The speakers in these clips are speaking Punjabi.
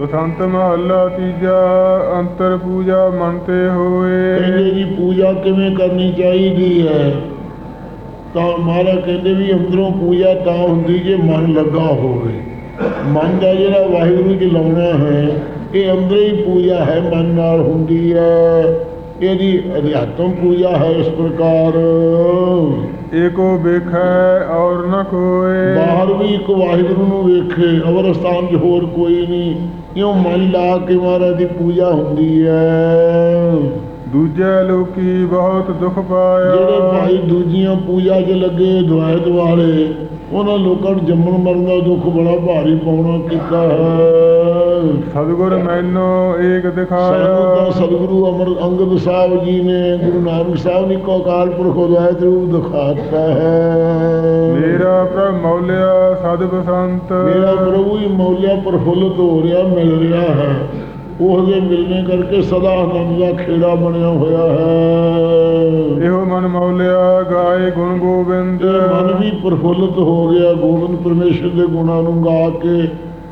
ਬਸੰਤ ਮਹੱਲਾ ਤੀਜਾ, ਅੰਤਰ ਪੂਜਾ ਮਨ ਤੇ ਹੋਏ। ਕਹਿੰਦੇ ਜੀ, ਪੂਜਾ ਕਿਵੇਂ ਕਰਨੀ ਚਾਹੀਦੀ ਹੈ? ਤਾਂ ਮਹਾਰਾਜ ਕਹਿੰਦੇ ਵੀ ਅੰਦਰੋਂ ਪੂਜਾ ਤਾਂ ਹੁੰਦੀ ਜੇ ਮਨ ਲੱਗਾ ਹੋਵੇ। ਮਨ ਦਾ ਜਿਹੜਾ ਵਾਹਿਗੁਰੂ ਜੀ ਲਾਉਣਾ ਹੈ, ਇਹ ਅੰਦਰ ਹੀ ਪੂਜਾ ਹੈ, ਮਨ ਨਾਲ ਹੁੰਦੀ ਹੈ। ਇਹਦੀ ਅਧਿਆਤਮ ਪੂਜਾ ਹੈ ਇਸ ਪ੍ਰਕਾਰ। ਏਕੋ ਵੇਖੈ ਔਰ ਨ ਕੋਏ। ਬਾਹਰ ਵੀ ਇੱਕ ਵਾਹਿਗੁਰੂ ਨੂੰ ਵੇਖੇ ਅਵਰ ਸਥਾਨ 'ਚ ਹੋਰ ਕੋਈ ਨਹੀਂ। ਇਉਂ ਮਨ ਲਾ ਕੇ ਮਹਾਰਾਜ ਦੀ ਪੂਜਾ ਹੁੰਦੀ ਹੈ। ਦੂਜੇ ਲੋਕੀ ਬਹੁਤ ਦੁੱਖ ਪਾਇਆ। ਜਿਹੜੇ ਭਾਈ ਦੂਜੀਆਂ ਪੂਜਾ 'ਚ ਲੱਗੇ ਦੁਆਇਤ ਵਾਲੇ ਉਹਨਾਂ ਲੋਕਾਂ ਨੂੰ ਜੰਮਣ ਮਰਨ ਦਾ ਦੁੱਖ ਬੜਾ ਭਾਰੀ ਪਾਉਣਾ ਕੀਤਾ ਹੈ। ਸਤਿਗੁਰ ਮੈਨੂੰ ਏਕ ਦਿਖਾਇਆ। ਸਤਿਗੁਰੂ ਅਮਰ ਅੰਗਦ ਸਾਹਿਬ ਜੀ ਨੇ ਗੁਰੂ ਨਾਨਕ ਸਾਹਿਬ ਨੇ ਕੋ ਅਕਾਲ ਪੁਰਖ ਦੁਆਇਤ ਰੂਪ ਦਿਖਾਤਾ ਹੈ। ਮੇਰਾ ਪ੍ਰਭ ਮੌਲਿਆ ਸਦ ਬਸੰਤ ਮੇਰਾ ਪ੍ਰਭੂ ਹੀ ਮੌਲਿਆ ਪ੍ਰਫੁੱਲਤ ਹੋ ਰਿਹਾ ਮਿਲ ਰਿਹਾ ਹੈ। ਉਹਦੇ ਮਿਲਣੇ ਕਰਕੇ ਸਦਾ ਆਨੰਦ ਦਾ ਖੇੜਾ ਬਣਿਆ ਹੋਇਆ ਹੈ। ਇਹੋ ਮਨ ਮੌਲਿਆ ਗਾਏ ਗੁਣ ਗੋਬਿੰਦ। ਮਨ ਵੀ ਪ੍ਰਫੁੱਲਤ ਹੋ ਗਿਆ ਗੋਬਿੰਦ ਪਰਮੇਸ਼ਰ ਦੇ ਗੁਣਾਂ ਨੂੰ ਗਾ ਕੇ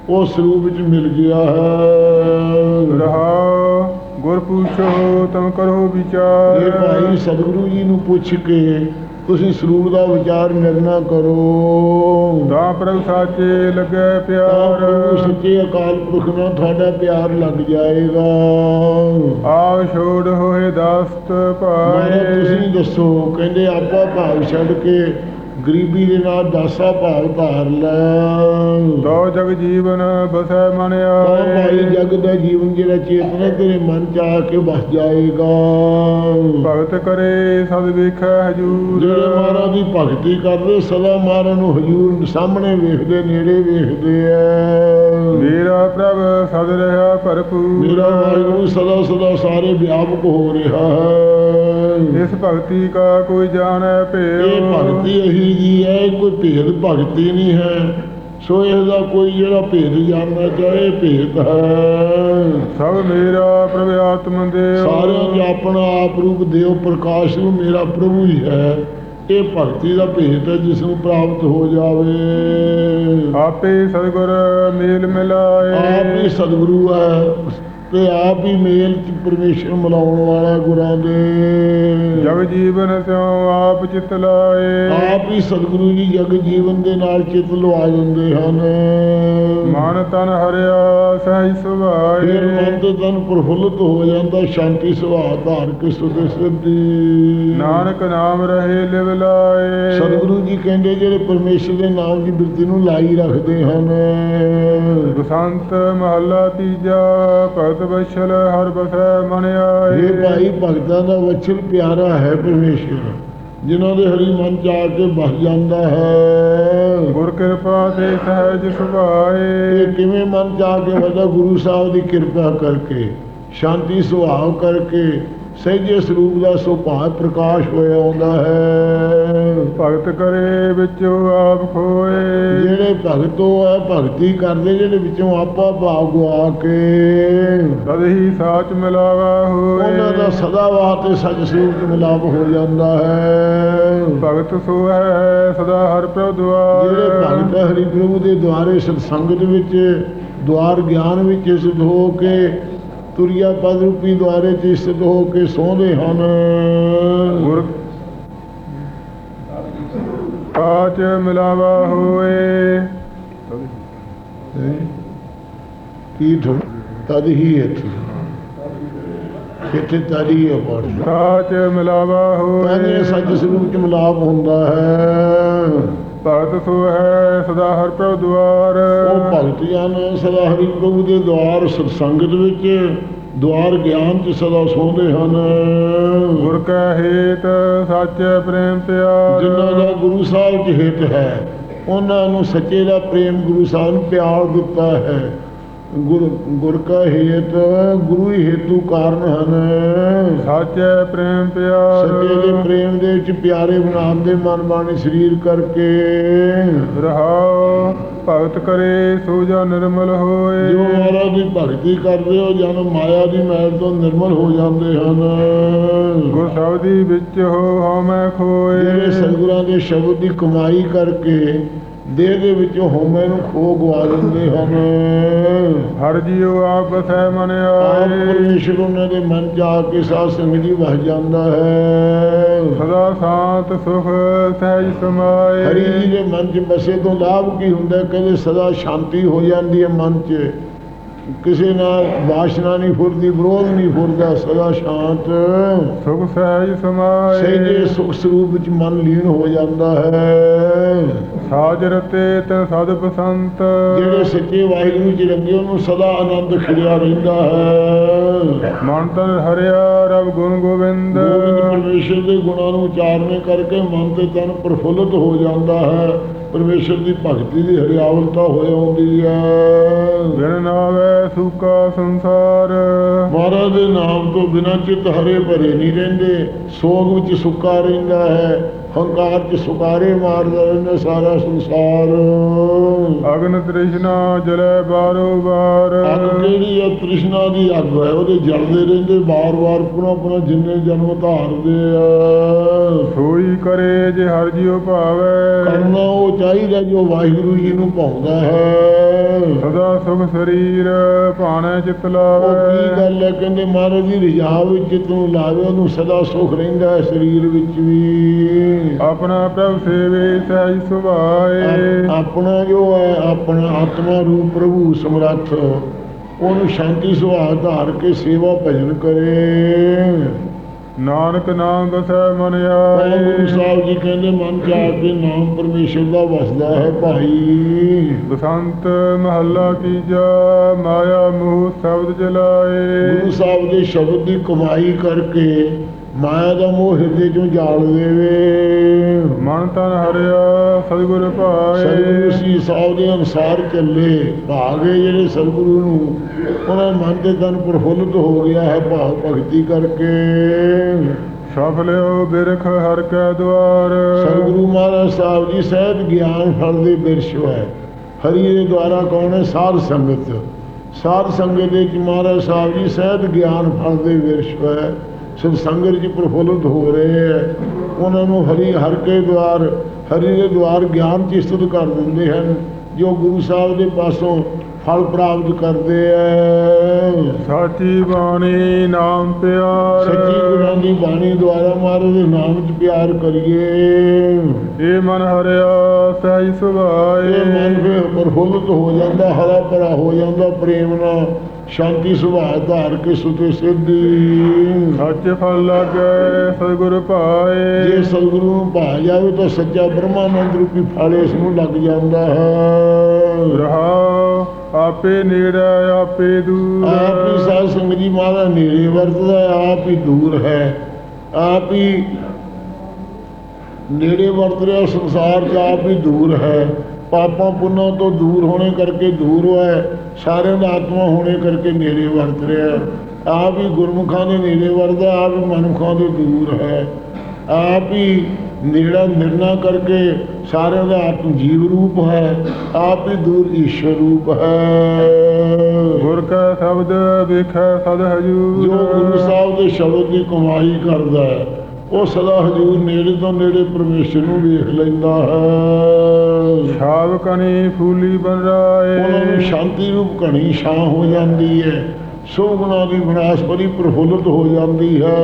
ਉਸ ਸਰੂਪ ਵਿੱਚ ਮਿਲ ਗਿਆ ਹੈ। ਰਹਾ ਗੁਰ ਪੁੱਛੋ ਤਮ ਕਰੋ ਵਿਚਾਰ। ਇਹ ਭਾਈ ਸਤਿਗੁਰੂ ਜੀ ਨੂੰ ਪੁੱਛ ਕੇ ਤੁਸੀਂ ਸਰੂਪ ਦਾ ਵਿਚਾਰ ਨਿਰਣਾ ਕਰੋ। ਤਾਂ ਪ੍ਰਭ ਸਾਚੇ ਲੱਗੇ ਪਿਆਰ। ਸੱਚੇ ਅਕਾਲ ਪੁਰਖ ਨਾਲ ਤੁਹਾਡਾ ਪਿਆਰ ਲੱਗ ਜਾਏਗਾ। ਆਵ ਛੋੜ ਹੋਏ ਦਸਤ ਪਾਏ ਤੁਸੀਂ ਦੱਸੋ ਕਹਿੰਦੇ ਆਪਾ ਭਾਵ ਛੱਡ ਕੇ ਗਰੀਬੀ ਦੇ ਨਾਲ ਦਾਸਾ ਭਾਵ ਧਾਰ ਲੈ। ਤੋ ਜਗ ਜੀਵਨ ਬਸੈ ਮਨ ਤਾਂ ਭਾਈ ਆਏ ਜਗ ਦਾ ਜੀਵਨ ਜਿਹੜਾ ਚੇਤਨਾ ਤੇਰੇ ਮਨ ਚ ਆ ਕੇ ਵਸ ਜਾਏਗਾ। ਭਗਤ ਕਰੇ ਸਦ ਵੇਖੈ ਹਜੂਰ। ਜਿਹੜੇ ਮਹਾਰਾਜ ਦੀ ਭਗਤੀ ਕਰਦੇ ਸਦਾ ਮਹਾਰਾਜ ਨੂੰ ਹਜੂਰ ਸਾਹਮਣੇ ਵੇਖਦੇ ਨੇੜੇ ਵੇਖਦੇ ਆ ਮੇਰਾ ਪ੍ਰਭ ਸਦ ਰਹਾ ਭਰਪੂਰ। ਮੇਰਾ ਵਾਹਿਗੁਰੂ ਸਦਾ ਸਦਾ ਸਾਰੇ ਵਿਆਪਕ ਹੋ ਰਿਹਾ ਹੈ। ਇਸ ਭਗਤੀ ਕਾ ਕੋਈ ਜਾਣੈ ਇਹ ਭੇਉ ਭਗਤੀ ਅਹੀ ਜੀ ਹੈ ਕੋਈ ਭੇਦ ਭਗਤੀ ਨਹੀਂ ਹੈ। ਸੋ ਇਸ ਦਾ ਕੋਈ ਜਿਹੜਾ ਭੇਦ ਜਾਣਨਾ ਚਾਹੇ ਭੇਦ ਹੈ। ਸਭ ਮੇਰਾ ਪ੍ਰਭ ਆਤਮ ਦੇਵ। ਸਾਰਿਆਂ ਦੇ ਆਪਣਾ ਆਪ ਰੂਪ ਦੇਵ ਪ੍ਰਕਾਸ਼ ਨੂੰ ਮੇਰਾ ਪ੍ਰਭੂ ਹੀ ਹੈ। ਇਹ ਭਗਤੀ ਦਾ ਭੇਦ ਹੈ ਜਿਸ ਨੂੰ ਪ੍ਰਾਪਤ ਹੋ ਜਾਵੇ। ਆਪੇ ਸਤਿਗੁਰ ਮੇਲ ਮਿਲਾਏ। ਆਪ ਹੀ ਸਤਿਗੁਰੂ ਹੈ। ਤੇ ਆਪ ਹੀ ਮੇਲ ਚ ਪਰਮੇਸ਼ਰ ਮਿਲਾਉਣ ਵਾਲਾ ਗੁਰਾਂ ਦੇ। ਜਗ ਜੀਵਨ ਸਿਉ ਆਪ ਚਿਤ ਲਾਏ। ਆਪ ਹੀ ਸਤਿਗੁਰੂ ਜੀ ਜਗ ਜੀਵਨ ਦੇ ਨਾਲ ਚਿਤ ਲਵਾ ਦਿੰਦੇ ਹਨ। ਮਨ ਤਨ ਹਰਿਆ ਸਹਿ ਫਿਰ ਸੁਭਾਏ। ਮਨ ਤੇ ਤਨ ਪ੍ਰਫੁੱਲਤ ਹੋ ਜਾਂਦਾ ਸ਼ਾਂਤੀ ਸੁਭਾਅ ਧਾਰ ਕੇ ਸੁਦੇ ਸਿੱਧੀ। ਨਾਨਕ ਨਾਮ ਰਹੇ ਲਿਵ ਲਾਏ। ਸਤਿਗੁਰੂ ਜੀ ਕਹਿੰਦੇ ਜਿਹੜੇ ਪਰਮੇਸ਼ਰ ਦੇ ਨਾਮ ਦੀ ਬਿਰਤੀ ਨੂੰ ਲਾਈ ਰੱਖਦੇ ਹਨ। ਬਸੰਤ ਮਹੱਲਾ ਤੀਜਾ ਭਗਤ ਬਛਲ ਹਰ ਬਸੈ ਮਨ ਇਹ ਆਏ ਭਾਈ ਭਗਤਾਂ ਦਾ ਵਚਨ ਪਿਆਰਾ ਹੈ ਪਰਮੇਸ਼ਰ ਜਿਨ੍ਹਾਂ ਦੇ ਹਰੀ ਮਨ ਚ ਆ ਕੇ ਬਸ ਜਾਂਦਾ ਹੈ। ਗੁਰ ਕਿਰਪਾ ਤੇ ਸਹਿਜ ਇਹ ਸੁਭਾਏ ਕਿਵੇਂ ਮਨ ਚ ਆ ਕੇ ਵਦਾ ਗੁਰੂ ਸਾਹਿਬ ਦੀ ਕਿਰਪਾ ਕਰਕੇ ਸ਼ਾਂਤੀ ਸੁਭਾਅ ਕਰਕੇ ਸਹਿਜੇ ਸਰੂਪ ਦਾ ਸੁਭਾਅ ਪ੍ਰਕਾਸ਼ ਹੋਇਆ ਆਉਂਦਾ ਹੈ। ਭਗਤ ਕਰੇ ਵਿੱਚੋਂ ਆਪ ਖੋਏ। ਜਿਹੜੇ ਭਗਤੋ ਹੈ ਭਗਤੀ ਕਰਦੇ ਜਿਹੜੇ ਵਿੱਚੋਂ ਆਪਾ ਭਾਵ ਗਵਾ ਕੇ। ਤਦ ਹੀ ਸਾਚ ਮਿਲਾਵਾ ਉਹਨਾਂ ਦਾ ਹੋਏ ਸਦਾ ਵਾਸਤੇ ਸੱਚ ਸਰੂਪ ਚ ਮਿਲਾਪ ਹੋ ਜਾਂਦਾ ਹੈ। ਭਗਤ ਸੋ ਹੈ ਸਦਾ ਹਰ ਪ੍ਰਭ ਜਿਹੜੇ ਦੁਆਰ ਭਗਤ ਹਰੀ ਪ੍ਰਭੂ ਦੇ ਦੁਆਰੇ ਸਤਸੰਗਤ ਵਿੱਚ ਦੁਆਰ ਗਿਆਨ ਵਿੱਚ ਸਥਿਤ ਹੋ ਕੇ ਤੁਰਿਆ ਪਦ ਰੂਪੀ ਦੁਆਰੇ ਚ ਸਥਿਤ ਹੋ ਕੇ ਸੌਂਦੇ ਹਨ। ਗੁਰ ਕਾਚ ਮਿਲਾਵਾ ਹੋਏ। ਕੀ ਧੁ ਤਦ ਹੀ ਇੱਥੇ। ਇੱਥੇ ਤਦੀ ਹੈ ਪੜ ਕਾਚ ਮਿਲਾਵਾ ਹੋਏ। ਸੱਚ ਸਰੂਪ ਚ ਮਿਲਾਪ ਹੁੰਦਾ ਹੈ। ਭਗਤ ਸੋ ਹੈ ਸਦਾ ਹਰ ਪ੍ਰਭ ਦੁਆਰ। ਉਹ ਭਗਤ ਜਨ ਸਦਾ ਹਰੀ ਪ੍ਰਭੂ ਦੇ ਦੁਆਰ ਸਤਸੰਗਤ ਵਿੱਚ ਦੁਆਰ ਗਿਆਨ ਚ ਸਦਾ ਸੌਂਦੇ ਹਨ। ਗੁਰ ਕੈ ਹੇਤ ਸੱਚ ਪ੍ਰੇਮ ਪਿਆਰ। ਜਿਨ੍ਹਾਂ ਦਾ ਗੁਰੂ ਸਾਹਿਬ ਚ ਹਿੱਤ ਹੈ ਉਹਨਾਂ ਨੂੰ ਸੱਚੇ ਦਾ ਪ੍ਰੇਮ ਗੁਰੂ ਸਾਹਿਬ ਨੂੰ ਪਿਆਰ ਦਿੱਤਾ ਹੈ। ਗੁਰ ਗੁਰ ਕਾ ਹੇਤ ਗੁਰੂ ਹੀ ਹੇਤੂ ਕਾਰਨ ਹਨ। ਸੱਚ ਪ੍ਰੇਮ ਪਿਆਰ। ਸੱਚੇ ਦੇ ਪ੍ਰੇਮ ਦੇ ਵਿੱਚ ਪਿਆਰੇ ਬਣਾਉਂਦੇ ਮਨ ਬਾਣੀ ਸਰੀਰ ਕਰਕੇ। ਰਹਾਉ ਭਗਤ ਕਰੇ ਸੋ ਜਾ ਨਿਰਮਲ ਹੋਏ। ਜੋ ਮਹਾਰਾਜ ਦੀ ਭਗਤੀ ਕਰਦੇ ਹੋ ਜਨ ਮਾਇਆ ਦੀ ਮੈਲ ਤੋਂ ਨਿਰਮਲ ਹੋ ਜਾਂਦੇ ਹਨ। ਗੁਰ ਸ਼ਬਦੀ ਵਿੱਚ ਹੋ ਹਉ ਮੈਂ ਜਿਹੜੇ ਖੋਏ ਸਤਿਗੁਰਾਂ ਦੇ ਸ਼ਬਦ ਦੀ ਕਮਾਈ ਕਰਕੇ ਦੇਹ ਦੇ ਵਿੱਚੋਂ ਹਉਮੈ ਨੂੰ ਖੋ ਗਵਾ ਦਿੰਦੇ ਹਨ। ਹਰ ਜੀਉ ਆਪ ਬਸੈ ਮਨ ਆਪ ਆਏ। ਪਰਮੇਸ਼ਰ ਉਹਨਾਂ ਦੇ ਮਨ ਚ ਆ ਕੇ ਸਾਧ ਸੰਗਤ ਜੀ ਵਸ ਜਾਂਦਾ ਹੈ। ਸਦਾ ਸ਼ਾਂਤ ਸੁਖ ਸਹਿਜ ਸਮਾਏ। ਹਰੀ ਜੀ ਦੇ ਮਨ ਚ ਬਸੇ ਤੋਂ ਲਾਭ ਕੀ ਹੁੰਦਾ? ਕਹਿੰਦੇ ਸਦਾ ਸ਼ਾਂਤੀ ਹੋ ਜਾਂਦੀ ਹੈ ਮਨ ਚ। ਕਿਸੇ ਨਾਲ ਵਾਸ਼ਨਾ ਨਹੀਂ ਫੁਰਦੀ ਵਿਰੋਧ ਨਹੀਂ ਫੁਰਦਾ ਸਦਾ ਸ਼ਾਂਤ। ਸੁਖ ਸਹਿਜ ਸਮਾਏ। ਸਹਿਜੇ ਸੁਖ ਸਰੂਪ ਵਿੱਚ ਮਨ ਲੀਨ ਹੋ ਜਾਂਦਾ ਹੈ। ਸਾਜ ਰਤੇ ਤੈ ਸਦ ਬਸੰਤ। ਜਿਹੜੇ ਸੱਚੇ ਵਾਹਿਗੁਰੂ ਜੀ ਰੰਗੇ ਉਹਨੂੰ ਸਦਾ ਆਨੰਦ ਖਿੜਿਆ ਰਹਿੰਦਾ ਹੈ। ਮਨ ਤਨ ਹਰਿਆ ਰਬ ਗੁਣ ਗੋਬਿੰਦ ਪਰਮੇਸ਼ਰ ਦੇ ਗੁਣਾਂ ਨੂੰ ਉਚਾਰਨੇ ਕਰਕੇ ਮਨ ਤੇ ਤਨ ਪ੍ਰਫੁੱਲਤ ਹੋ ਜਾਂਦਾ ਹੈ। ਪਰਮੇਸ਼ਰ ਦੀ ਭਗਤੀ ਦੀ ਹਰਿਆਵਲਤਾ ਹੋਏ ਆਉਂਦੀ ਹੈ। ਬਿਨ ਨਾਵੇ ਸੁਕਾ ਸੰਸਾਰ। ਮਹਾਰਾਜ ਦੇ ਨਾਮ ਤੋਂ ਬਿਨਾਂ ਚਿੱਤ ਹਰੇ ਭਰੇ ਨਹੀਂ ਰਹਿੰਦੇ। ਸੋਗ ਵਿੱਚ ਸੁੱਕਾ ਰਹਿੰਦਾ ਹੈ। ਹੰਕਾਰ ਚ ਸੁਕਾਰੇ ਮਾਰਦਾ ਰਹਿੰਦਾ ਸਾਰਾ ਸੰਸਾਰ। ਅਗਨ ਤ੍ਰਿਸ਼ਨਾ ਜਲੇ ਬਾਰੋ ਬਾਰ ਅੱਗ ਕਿਹੜੀ ਹੈ? ਤ੍ਰਿਸ਼ਨਾ ਦੀ ਅੱਗ ਹੈ ਉਹਦੇ ਜਲਦੇ ਰਹਿੰਦੇ ਬਾਰ-ਬਾਰ ਪੁਨः ਪੁਨः ਜਿੰਨੇ ਜਨਮ ਧਾਰਦੇ ਆ। ਸੋਈ ਕਰੇ ਜੇ ਹਰ ਜੀਉ ਭਾਵੇ। ਕਰਨਾ ਉਹ ਚਾਹੀਦਾ ਜੋ ਵਾਹਿਗੁਰੂ ਜੀ ਨੂੰ ਭਾਉਂਦਾ ਹੈ। ਸਦਾ ਸੁਖ ਸਰੀਰ ਭਾਣੇ ਚਿਤ ਉਹ ਕੀ ਲਾਵੇ ਗੱਲ ਹੈ? ਕਹਿੰਦੇ ਮਹਾਰਾਜ ਦੀ ਰਿਜਾ ਵਿੱਚ ਤੂੰ ਲਾਵੇ ਉਹਨੂੰ ਸਦਾ ਸੁਖ ਰਹਿੰਦਾ ਹੈ ਸਰੀਰ ਵਿੱਚ ਵੀ। ਆਪਣਾ ਪ੍ਰਭ ਸੇਵੇ ਸਹਿਜ ਸੁਭਾਏ। ਆਪ- ਆਪਣਾ ਜੋ ਹੈ ਆਪਣਾ ਆਤਮਾ ਰੂਪ ਪ੍ਰਭੂ ਸਮਰੱਥ ਉਹਨੂੰ ਸ਼ਾਂਤੀ ਸੁਭਾਅ ਧਾਰ ਕੇ ਸੇਵਾ ਭਜਨ ਕਰੇ। ਨਾਨਕ ਨਾਮ ਬਸੈ ਮਨ ਉਹ ਗੁਰੂ ਆਏ ਸਾਹਿਬ ਜੀ ਕਹਿੰਦੇ ਮਨ ਆ ਕੇ ਨਾਮ ਪਰਮੇਸ਼ਰ ਦਾ ਵਸਦਾ ਹੈ ਭਾਈ। ਬਸੰਤ ਮਹੱਲਾ ਕੀਜਾ ਮਾਇਆ ਮੋਹ ਸ਼ਬਦ ਜਲਾਏ। ਗੁਰੂ ਸਾਹਿਬ ਦੇ ਸ਼ਬਦ ਦੀ ਕਮਾਈ ਕਰਕੇ ਮਾਇਆ ਦਾ ਮੋਹ ਹਿਰਦੇ ਚੋਂ ਜਾਲ ਦੇਵੇ। ਮਨ ਤਨ ਹਰਿਆ ਸਤਿਗੁਰ ਭਾਏ। ਸਤਿਗੁਰੂ ਸੀ ਸਾਹਿਬ ਦੇ ਅਨੁਸਾਰ ਚੱਲੇ। ਭਾਗੇ ਜਿਹੜੇ ਸਤਿਗੁਰੂ ਨੂੰ। ਉਹਨਾਂ ਮਨ ਤੇ ਤਨ ਪ੍ਰਫੁੱਲਤ ਹੋ ਗਿਆ ਹੈ ਭਾਵ ਭਗਤੀ ਕਰਕੇ। ਸਫਲਿਓ ਬਿਰਖ ਹਰ ਕੈ ਦਵਾਰ ਸਤਿਗੁਰੂ ਮਹਾਰਾਜ ਸਾਹਿਬ ਜੀ ਸਹਿਤ ਗਿਆਨ ਫਲ ਦੇ ਬਿਰਸ਼ ਹੈ। ਹਰੀ ਦੇ ਦੁਆਰਾ ਕੌਣ ਹੈ? ਸਾਧ ਸੰਗਤ। ਸਾਧ ਸੰਗਤ ਦੇ ਮਹਾਰਾਜ ਸਾਹਿਬ ਜੀ ਸਹਿਤ ਗਿਆਨ ਫਲ ਦੇ ਬਿਰਸ਼ ਹੈ। ਸਭ ਸੰਗਤ ਜੀ ਪ੍ਰਫੁੱਲਤ ਹੋ ਰਹੇ ਹੈ। ਉਹਨਾਂ ਨੂੰ ਹਰੀ ਹਰ ਕੇ ਦੁਆਰ ਹਰੀ ਦੇ ਦੁਆਰ ਗਿਆਨ ਚ ਸਥਿਤ ਕਰ ਦਿੰਦੇ ਹਨ। ਜੋ ਗੁਰੂ ਸਾਹਿਬ ਦੇ ਪਾਸੋਂ ਫਲ ਪ੍ਰਾਪਤ ਕਰਦੇ ਹੈ। ਸਾਚੀ ਬਾਣੀ ਨਾਮ ਪਿਆਰ। ਸੱਚੀ ਗੁਰਾਂ ਦੀ ਬਾਣੀ ਦੁਆਰਾ ਮਹਾਰਾਜ ਦੇ ਨਾਮ ਚ ਪਿਆਰ ਕਰੀਏ। ਇਹ ਮਨ ਹਰਿਆ ਸਹਿਜ ਸੁਭਾਏ। ਇਹ ਮਨ ਫਿਰ ਪ੍ਰਫੁੱਲਤ ਹੋ ਜਾਂਦਾ ਹਰਾ ਭਰਾ ਹੋ ਜਾਂਦਾ ਪ੍ਰੇਮ ਨਾਲ। ਸ਼ਾਂਤੀ ਸੁਭਾਅ ਧਾਰ ਕੇ ਸੁਤੇ ਸਿੱਧੀ। ਸੱਚ ਫਲ ਲਾਗੇ ਸਤਿਗੁਰ ਜੇ ਭਾਏ ਸਤਿਗੁਰੂ ਨੂੰ ਭਾ ਜਾਵੇ ਤਾਂ ਸੱਚਾ ਬ੍ਰਹਮਾਨੰਦ ਰੂਪੀ ਫਲ ਇਸ ਨੂੰ ਲੱਗ ਜਾਂਦਾ ਹੈ। ਰਹਾ ਆਪੇ ਨੇੜੇ ਆਪੇ ਦੂਰ। ਆਪ ਹੀ ਸਾਧ ਸੰਗਤ ਜੀ ਮਹਾਰਾਜ ਨੇੜੇ ਵਰਤਦਾ ਆਪ ਹੀ ਦੂਰ ਹੈ। ਆਪ ਹੀ ਨੇੜੇ ਵਰਤ ਰਿਹਾ ਸੰਸਾਰ ਚ ਆਪ ਹੀ ਦੂਰ ਹੈ। ਪਾਪਾਂ ਪੁੰਨਾਂ ਤੋਂ ਦੂਰ ਹੋਣੇ ਕਰਕੇ ਦੂਰ ਹੈ। ਸਾਰਿਆਂ ਦਾ ਆਤਮਾ ਹੋਣੇ ਕਰਕੇ ਨੇੜੇ ਵਰਤ ਰਿਹਾ। ਆਪ ਹੀ ਗੁਰਮੁਖਾਂ ਦੇ ਨੇੜੇ ਵਰਤਦਾ ਆਪ ਹੀ ਮਨੁੱਖਾਂ ਤੋਂ ਦੂਰ ਹੈ। ਆਪ ਹੀ ਨੇੜਾ ਨਿਰਣਾ ਕਰਕੇ ਸਾਰਿਆਂ ਦਾ ਆਤਮ ਜੀਵ ਰੂਪ ਹੈ। ਆਪ ਹੀ ਦੂਰ ਈਸ਼ਵਰ ਰੂਪ ਹੈ। ਗੁਰ ਕਾ ਸ਼ਬਦ ਵੇਖੈ ਸਦ ਹਜੂਰ। ਜੋ ਗੁਰੂ ਸਾਹਿਬ ਦੇ ਸ਼ਬਦ ਦੀ ਕਮਾਈ ਕਰਦਾ ਹੈ। ਉਹ ਸਦਾ ਹਜੂਰ ਨੇੜੇ ਤੋਂ ਨੇੜੇ ਪਰਮੇਸ਼ਰ ਨੂੰ ਵੇਖ ਲੈਂਦਾ ਹੈ। ਛਾਵ ਕਣੀ ਫੂਲੀ ਬਨ ਉਹਨਾਂ ਨੂੰ ਰਾਏ ਸ਼ਾਂਤੀ ਰੂਪ ਘਣੀ ਛਾਂ ਹੋ ਜਾਂਦੀ ਹੈ। ਸੋ ਗੁਣਾ ਦੀ ਵਿਨਾਸ਼ਪਰੀ ਪ੍ਰਫੁੱਲਤ ਹੋ ਜਾਂਦੀ ਹੈ।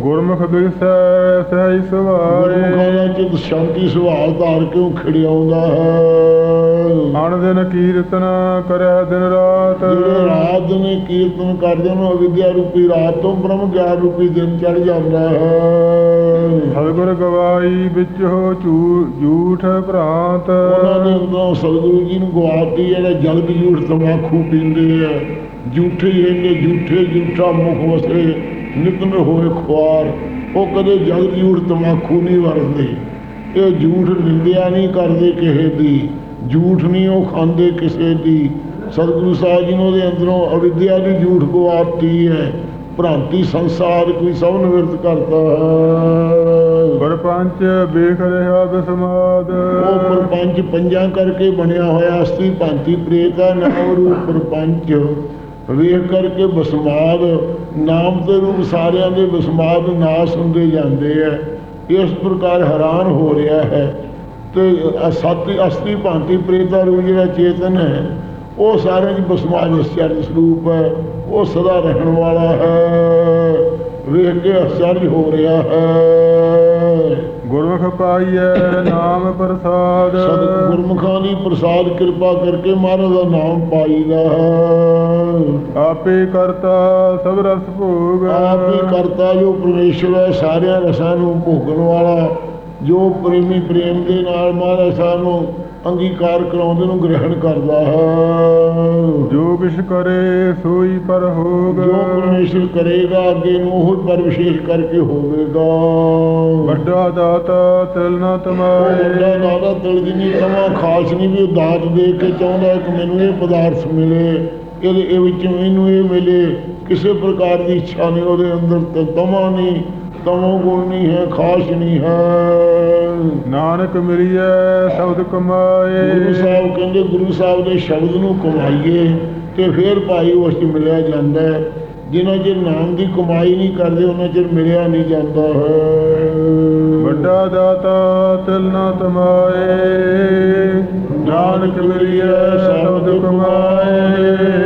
ਗੁਰਮੁਖ ਬਿਰਸੈ ਸਹਿਜ ਗੁਰਮੁਖਾਂ ਸੁਭਾਏ ਦਾ ਚਿਤ ਸ਼ਾਂਤੀ ਸੁਭਾਅ ਧਾਰ ਕੇ ਉਹ ਖਿੜਿਆਉਂਦਾ ਹੈ। ਅਣ ਦਿਨ ਕੀਰਤਨ ਕਰੈ ਦਿਨ ਰਾਤ। ਜਿਹੜੇ ਰਾਤ ਨੇ ਕੀਰਤਨ ਕਰਦੇ ਨੇ ਅਵਿਦਿਆ ਰੂਪੀ ਰਾਤ ਤੋਂ ਬ੍ਰਹਮ ਗਿਆਨ ਰੂਪੀ ਦਿਨ ਚੜ ਜਾਂਦਾ ਹੈ। ਸਤਿਗੁਰ ਗਵਾਈ ਵਿੱਚ ਹੋ ਝੂਠ ਭ੍ਰਾਂਤ। ਉਹਨਾਂ ਨੇ ਉਦੋਂ ਸਤਿਗੁਰੂ ਜੀ ਨੂੰ ਗਵਾਤੀ ਜਿਹੜਾ ਜਲਦ ਝੂਠ ਤਮਾਕੂ ਪੀਂਦੇ ਆ ਝੂਠੇ ਰਹਿੰਦੇ ਝੂਠੇ ਝੂਠਾ ਮੁਖ ਵਸੇ ਨਿਤਨ ਹੋਏ ਖੁਆਰ ਉਹ ਕਦੇ ਜਲਦ ਝੂਠ ਤਮਾਕੂ ਨਹੀਂ ਵਰਤਦੇ। ਇਹ ਝੂਠ ਨਿੰਦਿਆ ਨਹੀਂ ਕਰਦੇ ਕਿਸੇ ਦੀ। ਝੂਠ ਨਹੀਂ ਉਹ ਖਾਂਦੇ ਕਿਸੇ ਦੀ। ਸਤਿਗੁਰੂ ਸਾਹਿਬ ਜੀ ਨੇ ਉਹਦੇ ਅੰਦਰੋਂ ਅਵਿਦਿਆ ਦੀ ਝੂਠ ਗਵਾਤੀ ਹੈ। ਭ੍ਰਾਂਤੀ ਸੰਸਾਰ ਕੋਈ ਸਭ ਨਿਵਰਤ ਕਰਤਾ ਹੈ। ਪਰਪੰਚ ਵੇਖ ਰਿਹਾ ਬਿਸਮਾਦ ਉਹ ਪਰਪੰਚ ਪੰਜਾਂ ਕਰਕੇ ਬਣਿਆ ਹੋਇਆ ਅਸਤੀ ਭਾਂਤੀ ਪ੍ਰੇਤ ਹੈ ਨਾਮ ਰੂਪ ਪਰਪੰਚ। ਵੇਖ ਕਰਕੇ ਬਸਮਾਦ ਨਾਮ ਦੇ ਰੂਪ ਸਾਰਿਆਂ ਦੇ ਬਸਮਾਦ ਨਾਸ ਹੁੰਦੇ ਜਾਂਦੇ ਆ ਇਸ ਪ੍ਰਕਾਰ ਹੈਰਾਨ ਹੋ ਰਿਹਾ ਹੈ। ਤੇ ਅਸਤੀ ਅਸਤੀ ਭਾਂਤੀ ਪ੍ਰੇਤਾ ਰੂਪ ਜਿਹੜਾ ਚੇਤਨ ਹੈ ਉਹ ਸਾਰਿਆਂ ਦੀ ਬਸਮਾਜ ਅਚਰਜ ਸਰੂਪ ਹੈ ਉਹ ਸਦਾ ਰਹਿਣ ਵਾਲਾ ਹੈ। ਵੇਖ ਕੇ ਅਚਰਜ ਹੋ ਰਿਹਾ ਹੈ। ਗੁਰਮੁਖ ਪਾਈਐ ਨਾਮ ਪ੍ਰਸਾਦ। ਸਦ ਗੁਰਮੁਖਾਂ ਦੀ ਪ੍ਰਸਾਦ ਕਿਰਪਾ ਕਰਕੇ ਮਹਾਰਾਜ ਦਾ ਨਾਮ ਪਾਈਦਾ ਹੈ। ਆਪੇ ਕਰਤਾ ਸਭ ਰਸ ਭੋਗ। ਆਪ ਕਰਤਾ ਜੋ ਪਰਮੇਸ਼ਵਰ ਹੈ ਸਾਰਿਆਂ ਰਸਾਂ ਨੂੰ ਭੋਗਣ ਵਾਲਾ। ਜੋ ਪ੍ਰੇਮੀ ਪ੍ਰੇਮ ਦੇ ਨਾਲ ਮਹਾਰਾਜ ਸਾਨੂੰ ਅੰਗੀਕਾਰ ਕਰਾਉਂਦੇ ਨੂੰ ਗ੍ਰਹਿਣ ਕਰਦਾ ਹੈ। ਜੋ ਕਿਛ ਕਰੇ ਸੋਈ ਪਰ ਹੋਗ। ਜੋ ਪਰਮੇਸ਼ਰ ਕਰੇਗਾ ਅੱਗੇ ਨੂੰ ਉਹ ਪਰ ਵਿਸ਼ੇਸ਼ ਕਰਕੇ ਹੋਵੇਗਾ। ਵੱਡਾ ਦਾਤਾ ਤਿਲ ਨਾ ਤਮਾਏ। ਵੱਡਾ ਦਾਦਾ ਦਿਲ ਦੀ ਨਹੀਂ ਕਮਾ ਖਾਸ ਨਹੀਂ ਵੀ ਉਹ ਦਾਤ ਦੇ ਕੇ ਚਾਹੁੰਦਾ ਕਿ ਮੈਨੂੰ ਇਹ ਪਦਾਰਥ ਮਿਲੇ ਇਹਦੇ ਇਹ ਵਿੱਚ ਮੈਨੂੰ ਇਹ ਮਿਲੇ ਕਿਸੇ ਪ੍ਰਕਾਰ ਦੀ ਇੱਛਾ ਨਹੀਂ ਉਹਦੇ ਅੰਦਰ ਤੇ ਤਮਾ ਨਹੀਂ। ਤਮੋ ਗੁਣ ਨਹੀਂ ਹੈ ਖਾਸ ਨਹੀਂ ਹੈ। ਨਾਨਕ ਮਿਲਿਐ ਸ਼ਬਦ ਕਮਾਏ। ਗੁਰੂ ਸਾਹਿਬ ਕਹਿੰਦੇ ਗੁਰੂ ਸਾਹਿਬ ਦੇ ਸ਼ਬਦ ਨੂੰ ਕਮਾਈਏ ਤੇ ਫਿਰ ਭਾਈ ਉਸ ਚ ਮਿਲਿਆ ਜਾਂਦਾ ਹੈ। ਜਿਨ੍ਹਾਂ ਚਿਰ ਨਾਮ ਦੀ ਕਮਾਈ ਨਹੀਂ ਕਰਦੇ ਉਹਨਾਂ ਚਿਰ ਮਿਲਿਆ ਨਹੀਂ ਜਾਂਦਾ ਹੈ। ਵੱਡਾ ਦਾਤਾ ਤਿਲ ਨਾ ਤਮਾਏ। ਨਾਨਕ ਮਿਲਿਐ ਸ਼ਬਦ ਕਮਾਏ।